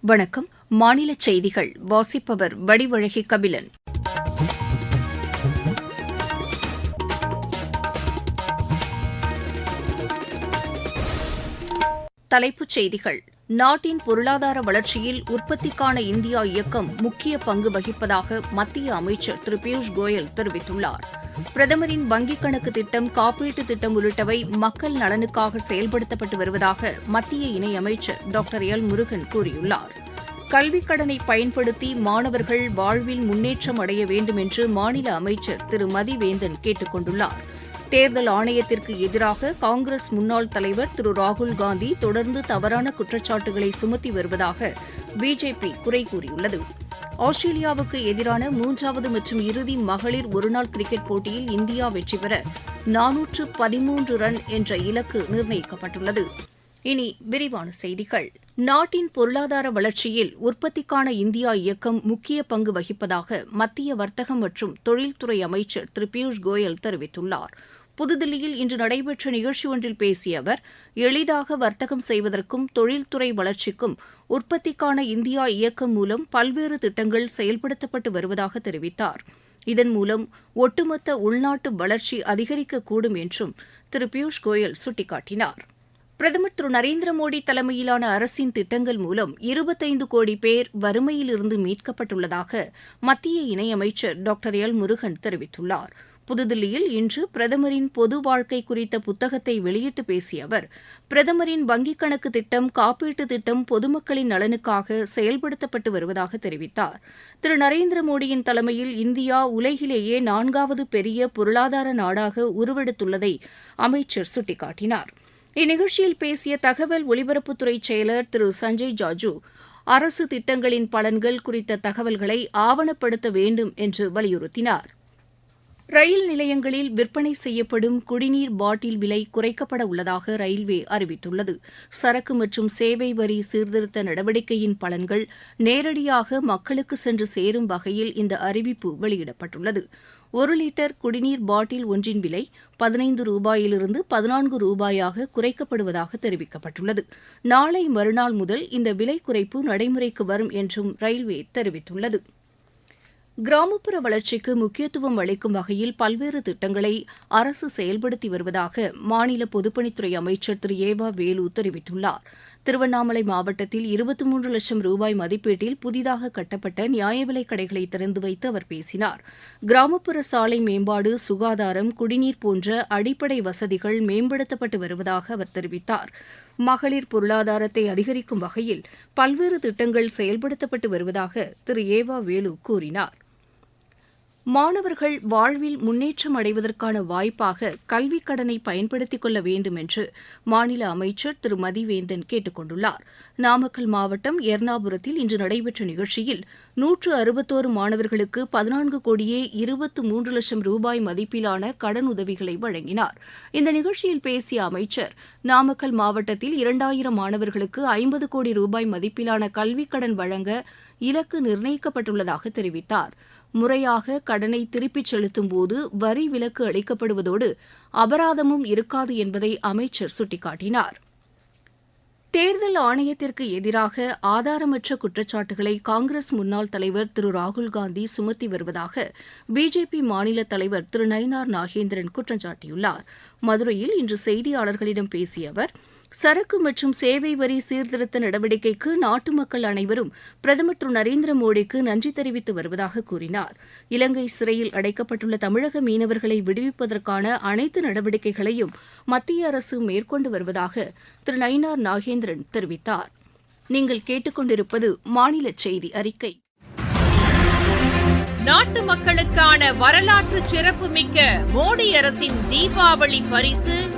வணக்கம். மாநில செய்திகள். வாசிப்பவர் வடிவழகி கபிலன். தலைப்புச் செய்திகள். நாட்டின் பொருளாதார வளர்ச்சியில் உற்பத்திக்கான இந்தியா இயக்கம் முக்கிய பங்கு வகிப்பதாக மத்திய அமைச்சர் திரு பியூஷ் கோயல் தெரிவித்துள்ளார். பிரதமரின் வங்கிக் கணக்கு திட்டம் காப்பீட்டு திட்டம் உள்ளிட்டவை மக்கள் நலனுக்காக செயல்படுத்தப்பட்டு வருவதாக மத்திய இணையமைச்சர் டாக்டர் எல். முருகன் கூறியுள்ளார். கல்விக் கடனை பயன்படுத்தி மாணவர்கள் வாழ்வில் முன்னேற்றம் அடைய வேண்டும் என்று மாநில அமைச்சர் திரு. மதிவேந்தன் கேட்டுக் கொண்டுள்ளார். தேர்தல் ஆணையத்திற்கு எதிராக காங்கிரஸ் முன்னாள் தலைவர் திரு. ராகுல் காந்தி தொடர்ந்து தவறான குற்றச்சாட்டுகளை சுமத்தி வருவதாக பிஜேபி குறை கூறியுள்ளது. ஆஸ்திரேலியாவுக்கு எதிரான மூன்றாவது மற்றும் இறுதி மகளிர் ஒருநாள் கிரிக்கெட் போட்டியில் இந்தியா வெற்றி பெற நானூற்று பதிமூன்று ரன் என்ற இலக்கு நிர்ணயிக்கப்பட்டுள்ளது. இனி விரிவான செய்திகள். நாட்டின் பொருளாதார வளர்ச்சியில் உற்பத்திக்கான இந்தியா இயக்கம் முக்கிய பங்கு வகிப்பதாக மத்திய வர்த்தகம் மற்றும் தொழில்துறை அமைச்சர் திரு பியூஷ் கோயல் தெரிவித்துள்ளார். புதுதில்லியில் இன்று நடைபெற்ற நிகழ்ச்சி ஒன்றில் பேசிய அவர் எளிதாக வர்த்தகம் செய்வதற்கும் தொழில்துறை வளர்ச்சிக்கும் உற்பத்திக்கான இந்தியா இயக்கம் மூலம் பல்வேறு திட்டங்கள் செயல்படுத்தப்பட்டு வருவதாக தெரிவித்தார். இதன் மூலம் ஒட்டுமொத்த உள்நாட்டு வளர்ச்சி அதிகரிக்கக்கூடும் என்றும் திரு பியூஷ் கோயல் சுட்டிக்காட்டினார். பிரதமர் திரு நரேந்திர மோடி தலைமையிலான அரசின் திட்டங்கள் மூலம் இருபத்தைந்து கோடி பேர் வறுமையிலிருந்து மீட்கப்பட்டுள்ளதாக மத்திய இணையமைச்சர் டாக்டர் எல் முருகன் தெரிவித்துள்ளார். புதுதில்லியில் இன்று பிரதமரின் பொது வாழ்க்கை குறித்த புத்தகத்தை வெளியிட்டு பேசிய அவர் பிரதமரின் வங்கிக் கணக்கு திட்டம் காப்பீட்டு திட்டம் பொதுமக்களின் நலனுக்காக செயல்படுத்தப்பட்டு வருவதாக தெரிவித்தார். திரு. நரேந்திர மோடியின் தலைமையில் இந்தியா உலகிலேயே நான்காவது பெரிய பொருளாதார நாடாக உருவெடுத்துள்ளதை அமைச்சர் சுட்டிக்காட்டினார். இந்நிகழ்ச்சியில் பேசிய தகவல் ஒலிபரப்புத்துறை செயலர் திரு. சஞ்சய் ஜாஜூ அரசு திட்டங்களின் பலன்கள் குறித்த தகவல்களை ஆவணப்படுத்த வேண்டும் என்று வலியுறுத்தினார். ரயில் நிலையங்களில் விற்பனை செய்யப்படும் குடிநீர் பாட்டில் விலை குறைக்கப்பட உள்ளதாக ரயில்வே அறிவித்துள்ளது. சரக்கு மற்றும் சேவை வரி சீர்திருத்த நடவடிக்கையின் பலன்கள் நேரடியாக மக்களுக்கு சென்று சேரும் வகையில் இந்த அறிவிப்பு வெளியிடப்பட்டுள்ளது. ஒரு லிட்டர் குடிநீர் பாட்டில் ஒன்றின் விலை பதினைந்து ரூபாயிலிருந்து பதினான்கு ரூபாயாக குறைக்கப்படுவதாக தெரிவிக்கப்பட்டுள்ளது. நாளை மறுநாள் முதல் இந்த விலை குறைப்பு நடைமுறைக்கு வரும் என்றும் ரயில்வே தெரிவித்துள்ளது. கிராமப்புற வளர்ச்சிக்கு முக்கியத்துவம் அளிக்கும் வகையில் பல்வேறு திட்டங்களை அரசு செயல்படுத்தி வருவதாக மாநில பொதுப்பணித்துறை அமைச்சர் திரு. ஏவா வேலு தெரிவித்துள்ளார். திருவண்ணாமலை மாவட்டத்தில் இருபத்தி மூன்று லட்சம் ரூபாய் மதிப்பீட்டில் புதிதாக கட்டப்பட்ட நியாய விலைக் கடைகளை திறந்து வைத்து அவர் பேசினார். கிராமப்புற சாலை மேம்பாடு சுகாதாரம் குடிநீர் போன்ற அடிப்படை வசதிகள் மேம்படுத்தப்பட்டு வருவதாக அவர் தெரிவித்தார். மகளிர் பொருளாதாரத்தை அதிகரிக்கும் வகையில் பல்வேறு திட்டங்கள் செயல்படுத்தப்பட்டு வருவதாக திரு. ஏவா வேலு கூறினார். மாணவர்கள் வாழ்வில் முன்னேற்றம் அடைவதற்கான வாய்ப்பாக கல்விக் கடனை பயன்படுத்திக் கொள்ள வேண்டும் என்று மாநில அமைச்சர் திரு மதிவேந்தன் கேட்டுக் கொண்டுள்ளார். நாமக்கல் மாவட்டம் எர்ணாபுரத்தில் இன்று நடைபெற்ற நிகழ்ச்சியில் நூற்று அறுபத்தோரு மாணவர்களுக்கு பதினான்கு கோடியே இருபத்து மூன்று லட்சம் ரூபாய் மதிப்பிலான கடன் உதவிகளை வழங்கினார். இந்த நிகழ்ச்சியில் பேசிய அமைச்சர் நாமக்கல் மாவட்டத்தில் இரண்டாயிரம் மாணவர்களுக்கு ஐம்பது கோடி ரூபாய் மதிப்பிலான கல்விக் கடன் வழங்க இலக்கு நிர்ணயிக்கப்பட்டுள்ளதாக தெரிவித்தார். முறையாக கடனை திருப்பிச் செலுத்தும் போது வரி விலக்கு அளிக்கப்படுவதோடு அபராதமும் இருக்காது என்பதை அமைச்சர் சுட்டிக்காட்டினார். தேர்தல் ஆணையத்திற்கு எதிராக ஆதாரமற்ற குற்றச்சாட்டுகளை காங்கிரஸ் முன்னாள் தலைவர் திரு ராகுல்காந்தி சுமத்தி வருவதாக பிஜேபி மாநில தலைவர் திரு நயினார் நாகேந்திரன் குற்றம் சாட்டியுள்ளார் மதுரையில் இன்று செய்தியாளர்களிடம் பேசிய அவர் சரக்கு மற்றும் சேவை வரி சீர்திருத்த நடவடிக்கைக்கு நாட்டு மக்கள் அனைவரும் பிரதமர் திரு நரேந்திர மோடிக்கு நன்றி தெரிவித்து வருவதாக கூறினார். இலங்கை சிறையில் அடைக்கப்பட்டுள்ள தமிழக மீனவர்களை விடுவிப்பதற்கான அனைத்து நடவடிக்கைகளையும் மத்திய அரசு மேற்கொண்டு வருவதாக திரு நயினார் நாகேந்திரன் தெரிவித்தார். நீங்கள் கேட்டுக்கொண்டிருப்பது மாநில செய்தி அறிக்கை. நாட்டு மக்களுக்கான வரலாற்று சிறப்புமிக்க மோடி அரசின் தீபாவளி பரிசு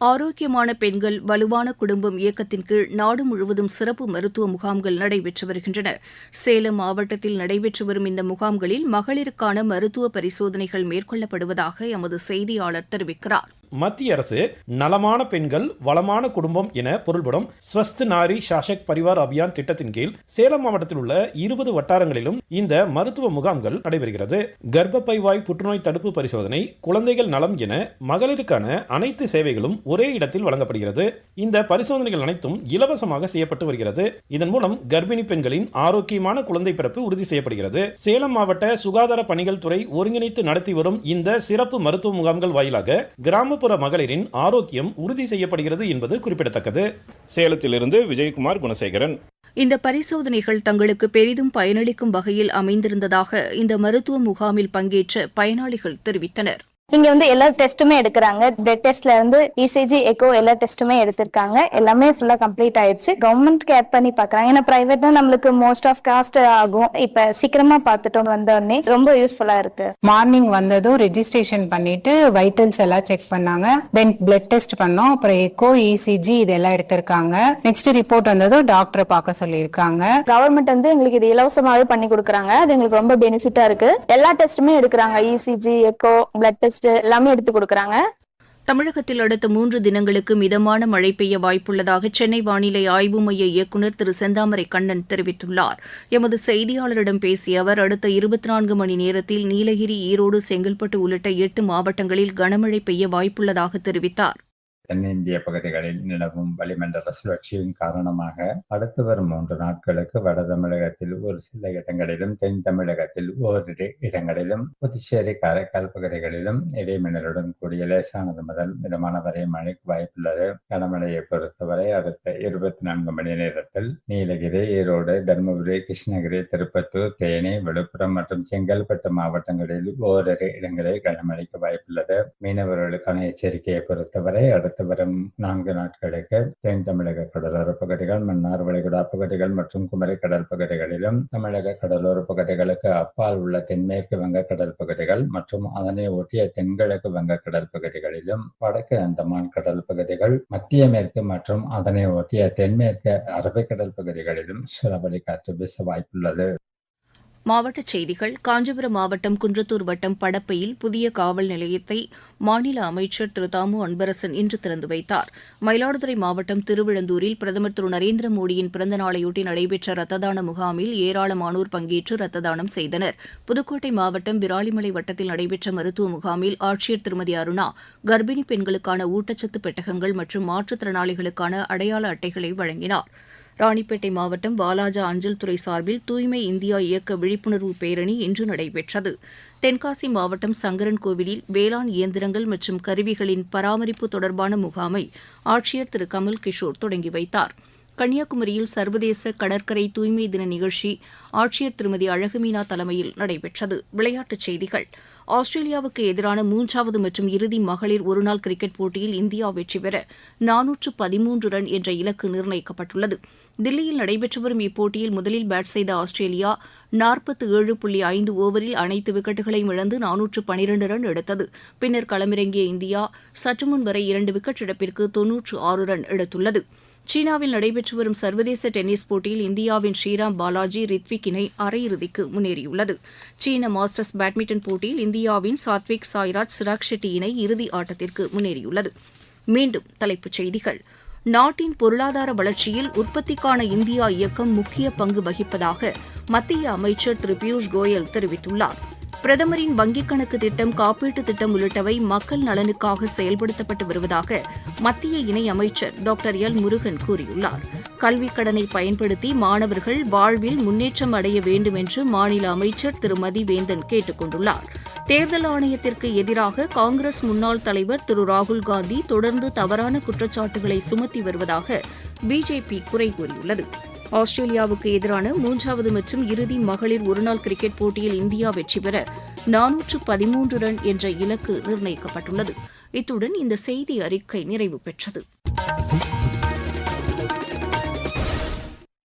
ஆரோக்கியமான பெண்கள் வலுவான குடும்பம் இயக்கத்தின் கீழ் நாடு முழுவதும் சிறப்பு மருத்துவ முகாம்கள் நடைபெற்று வருகின்றன. சேலம் மாவட்டத்தில் நடைபெற்று வரும் இந்த முகாம்களில் மகளிருக்கான மருத்துவ பரிசோதனைகள் மேற்கொள்ளப்படுவதாக எமது செய்தியாளர் தெரிவிக்கிறார். மத்திய அரசு நலமான பெண்கள் வளமான குடும்பம் என பொருள்படும் ஸ்வஸ்த் நாரி சாஷக் பரிவார் அபியான் திட்டத்தின் கீழ் சேலம் மாவட்டத்தில் உள்ள இருபது வட்டாரங்களிலும் இந்த மருத்துவ முகாம்கள் நடைபெறுகிறது. கர்ப்பப்பை வாய் புற்றுநோய் தடுப்பு பரிசோதனை குழந்தைகள் நலம் என மகளிருக்கான அனைத்து சேவைகளும் ஒரே இடத்தில் வழங்கப்படுகிறது. இந்த பரிசோதனைகள் அனைத்தும் இலவசமாக செய்யப்பட்டு வருகிறது. இதன் மூலம் கர்ப்பிணி பெண்களின் ஆரோக்கியமான குழந்தை பிறப்பு உறுதி செய்யப்படுகிறது. சேலம் மாவட்ட சுகாதார பணிகள் துறை ஒருங்கிணைத்து நடத்தி வரும் இந்த சிறப்பு மருத்துவ முகாம்கள் வாயிலாக கிராமப்புற மகளிரின் ஆரோக்கியம் உறுதி செய்யப்படுகிறது என்பது குறிப்பிடத்தக்கது. சேலத்திலிருந்து விஜயகுமார் குணசேகரன். இந்த பரிசோதனைகள் தங்களுக்கு பெரிதும் பயனளிக்கும் வகையில் அமைந்திருந்ததாக இந்த மருத்துவ முகாமில் பங்கேற்ற பயனாளிகள் தெரிவித்தனர். இங்க வந்து எல்லா டெஸ்ட்டுமே எடுக்கிறாங்க. பிளட் டெஸ்ட்ல இருந்து இசிஜி எக்கோ எல்லா டெஸ்ட்டுமே எடுத்திருக்காங்க. எல்லாமே ஃபுல்லா கம்ப்ளீட் ஆயிடுச்சு. கவர்மெண்ட் கேர் பண்ணி பாக்குறாங்க. ஏன்னா பிரைவேட்னா நம்மளுக்கு மோஸ்ட் ஆஃப் காஸ்ட் ஆகும். இப்ப சீக்கிரமா பார்த்துட்டோம் வந்த உடனே ரொம்ப யூஸ்ஃபுல்லா இருக்கு. மார்னிங் வந்ததும் ரெஜிஸ்ட்ரேஷன் பண்ணிட்டு வைட்டல்ஸ் எல்லாம் செக் பண்ணாங்க. தென் பிளட் டெஸ்ட் பண்ணோம். அப்புறம் எக்கோ இசிஜி இதெல்லாம் எடுத்திருக்காங்க. நெக்ஸ்ட் ரிப்போர்ட் வந்ததும் டாக்டரை பார்க்க சொல்லியிருக்காங்க. கவர்மெண்ட் வந்து எங்களுக்கு இது இலவசமாவே பண்ணி கொடுக்குறாங்க. அது எங்களுக்கு ரொம்ப பெனிஃபிட்டா இருக்கு. எல்லா டெஸ்ட்டுமே எடுக்கிறாங்க. இசிஜி எக்கோ பிளட் டெஸ்ட் எல்லாமே எடுத்து கொடுக்குறாங்க. தமிழகத்தில் அடுத்த மூன்று தினங்களுக்கு மிதமான மழை பெய்ய வாய்ப்புள்ளதாக சென்னை வானிலை ஆய்வு மைய இயக்குநர் திரு செந்தாமரை கண்ணன் தெரிவித்துள்ளார். எமது செய்தியாளரிடம் பேசிய அவர் அடுத்த இருபத்தி நான்கு மணி நேரத்தில் நீலகிரி ஈரோடு செங்கல்பட்டு உள்ளிட்ட எட்டு மாவட்டங்களில் கனமழை பெய்ய வாய்ப்புள்ளதாக தெரிவித்தார். தென்னிந்திய பகுதிகளில் நிலவும் வளிமண்டல சுழற்சியின் காரணமாக அடுத்து வரும் மூன்று நாட்களுக்கு வட தமிழகத்தில் ஒரு சில இடங்களிலும் தென் தமிழகத்தில் ஓரிரு இடங்களிலும் புதுச்சேரி காரைக்கால் பகுதிகளிலும் இடைமின்னலுடன் கூடிய லேசானது முதல் மிதமான வரை மழைக்கு வாய்ப்புள்ளது. கனமழையை பொறுத்தவரை அடுத்த இருபத்தி நான்கு மணி நேரத்தில் நீலகிரி ஈரோடு தருமபுரி கிருஷ்ணகிரி திருப்பத்தூர் தேனி விழுப்புரம் மற்றும் செங்கல்பட்டு மாவட்டங்களில் ஓரிரு இடங்களில் கனமழைக்கு வாய்ப்புள்ளது. மீனவர்களுக்கான எச்சரிக்கையை பொறுத்தவரை அடுத்த அடுத்து வரும் நான்கு நாட்களுக்கு தென் தமிழக கடலோர பகுதிகள் மன்னார் வளைகுடா பகுதிகள் மற்றும் குமரி கடல் பகுதிகளிலும் தமிழக கடலோர பகுதிகளுக்கு அப்பால் உள்ள தென்மேற்கு வங்கக்கடல் பகுதிகள் மற்றும் அதனை ஒட்டிய தென்கிழக்கு வங்க கடல் பகுதிகளிலும் வடக்கு அந்தமான் கடல் பகுதிகள் மத்திய மேற்கு மற்றும் அதனை ஒட்டிய தென்மேற்கு அரபிக்கடல் பகுதிகளிலும் சூறாவளி காற்று வீச வாய்ப்புள்ளது. மாவட்டச் செய்திகள். காஞ்சிபுரம் மாவட்டம் குன்றத்தூர் வட்டம் படப்பையில் புதிய காவல் நிலையத்தை மாநில அமைச்சர் திரு தாமு அன்பரசன் இன்று திறந்து வைத்தார். மயிலாடுதுறை மாவட்டம் திருவிழந்தூரில் பிரதமர் திரு நரேந்திர மோடியின் பிறந்த நாளையொட்டி நடைபெற்ற ரத்த தான முகாமில் ஏராளமானோர் பங்கேற்று ரத்த தானம் செய்தனர். புதுக்கோட்டை மாவட்டம் விராலிமலை வட்டத்தில் நடைபெற்ற மருத்துவ முகாமில் ஆட்சியர் திருமதி அருணா கர்ப்பிணி பெண்களுக்கான ஊட்டச்சத்து பெட்டகங்கள் மற்றும் மாற்றுத்திறனாளிகளுக்கான அடையாள அட்டைகளை வழங்கினார். ராணிப்பேட்டை மாவட்டம் வாலாஜா அஞ்சல் துறை சார்பில் தூய்மை இந்தியா இயக்க விழிப்புணர்வு பேரணி இன்று நடைபெற்றது. தென்காசி மாவட்டம் சங்கரன் கோவிலில் வேளாண் இயந்திரங்கள் மற்றும் கருவிகளின் பராமரிப்பு தொடர்பான முகாமை ஆட்சியர் திரு. கமல் கிஷோர் தொடங்கி வைத்தார். கன்னியாகுமரியில் சர்வதேச கடற்கரை தூய்மை தின நிகழ்ச்சி ஆட்சியர் திருமதி அழகுமீனா தலைமையில் நடைபெற்றது. விளையாட்டுச் செய்திகள். ஆஸ்திரேலியாவுக்கு எதிரான மூன்றாவது மற்றும் இறுதி மகளிர் ஒருநாள் கிரிக்கெட் போட்டியில் இந்தியா வெற்றி பெற நானூற்று பதிமூன்று ரன் என்ற இலக்கு நிர்ணயிக்கப்பட்டுள்ளது. தில்லியில் நடைபெற்று வரும் இப்போட்டியில் முதலில் பேட் செய்த ஆஸ்திரேலியா நாற்பத்து ஏழு புள்ளி ஐந்து ஓவரில் அனைத்து விக்கெட்டுகளையும் இழந்து நானூற்று பனிரண்டு ரன் எடுத்தது. பின்னர் களமிறங்கிய இந்தியா சற்றுமுன் வரை இரண்டு விக்கெட் இழப்பிற்கு தொன்னூற்று ஆறு ரன் எடுத்துள்ளது. சீனாவில் நடைபெற்று வரும் சர்வதேச டென்னிஸ் போட்டியில் இந்தியாவின் ஸ்ரீராம் பாலாஜி ரித்விக் இணை அரையிறுதிக்கு முன்னேறியுள்ளது. சீன மாஸ்டர்ஸ் பேட்மிண்டன் போட்டியில் இந்தியாவின் சாத்விக் சாய்ராஜ் சிராக் ஷெட்டி இணை இறுதி ஆட்டத்திற்கு முன்னேறியுள்ளது. மீண்டும் தலைப்புச் செய்திகள். நாட்டின் பொருளாதார வளர்ச்சியில் உற்பத்திக்கான இந்தியா இயக்கம் முக்கிய பங்கு வகிப்பதாக மத்திய அமைச்சர் திரு பியூஷ் கோயல் தெரிவித்துள்ளார். பிரதமரின் வங்கிக் கணக்கு திட்டம் காப்பீட்டு திட்டம் உள்ளிட்டவை மக்கள் நலனுக்காக செயல்படுத்தப்பட்டு வருவதாக மத்திய இணை அமைச்சர் டாக்டர் எல். முருகன் கூறியுள்ளார். கல்விக் கடனை பயன்படுத்தி மாணவர்கள் வாழ்வில் முன்னேற்றம் அடைய வேண்டும் என்று மாநில அமைச்சர் திரு மதிவேந்தன் கேட்டுக் கொண்டுள்ளார். தேர்தல் ஆணையத்திற்கு எதிராக காங்கிரஸ் முன்னாள் தலைவர் திரு. ராகுல் காந்தி தொடர்ந்து தவறான குற்றச்சாட்டுகளை சுமத்தி வருவதாக பிஜேபி குறை கூறியுள்ளது. ஆஸ்திரேலியாவுக்கு எதிரான மூன்றாவது மற்றும் இறுதி மகளிர் ஒருநாள் கிரிக்கெட் போட்டியில் இந்தியா வெற்றி பெற நானூற்று பதிமூன்று ரன் என்ற இலக்கு நிர்ணயிக்கப்பட்டுள்ளது. இத்துடன் இந்த செய்தி அறிக்கை நிறைவு பெற்றது.